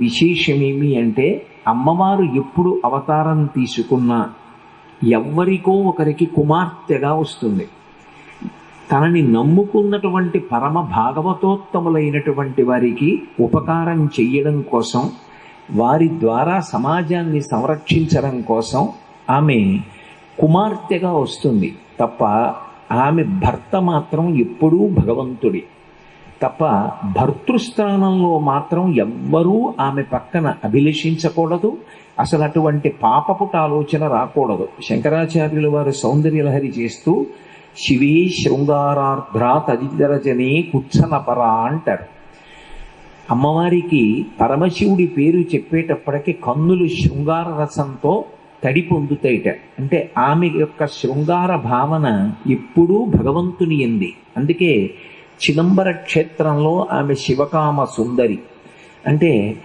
విశేషమేమి అంటే అమ్మవారు ఎప్పుడు అవతారం తీసుకున్నా ఎవ్వరికో ఒకరికి కుమార్తెగా వస్తుంది. తనని నమ్ముకున్నటువంటి పరమ భాగవతోత్తములైనటువంటి వారికి ఉపకారం చెయ్యడం కోసం వారి ద్వారా సమాజాన్ని సంరక్షించడం కోసం ఆమె కుమార్తెగా వస్తుంది. తప్ప ఆమె భర్త మాత్రం ఎప్పుడూ భగవంతుడి. తప్ప భర్తృస్థానంలో మాత్రం ఎవ్వరూ ఆమె పక్కన అభిలషించకూడదు. అసలు అటువంటి పాపపుట ఆలోచన రాకూడదు. శంకరాచార్యుల వారు సౌందర్యలహరి చేస్తూ శివే శృంగారార్ధ్ర తదితరజనే కుచ్చనపరా అంటారు. అమ్మవారికి పరమశివుడి పేరు చెప్పేటప్పటికి కన్నులు శృంగార రసంతో తడి పొందుతాయిట. అంటే ఆమె యొక్క శృంగార భావన ఎప్పుడూ భగవంతుని ఎంది. అందుకే చిదంబర క్షేత్రంలో ఆమె శివకామ సుందరి. అంటే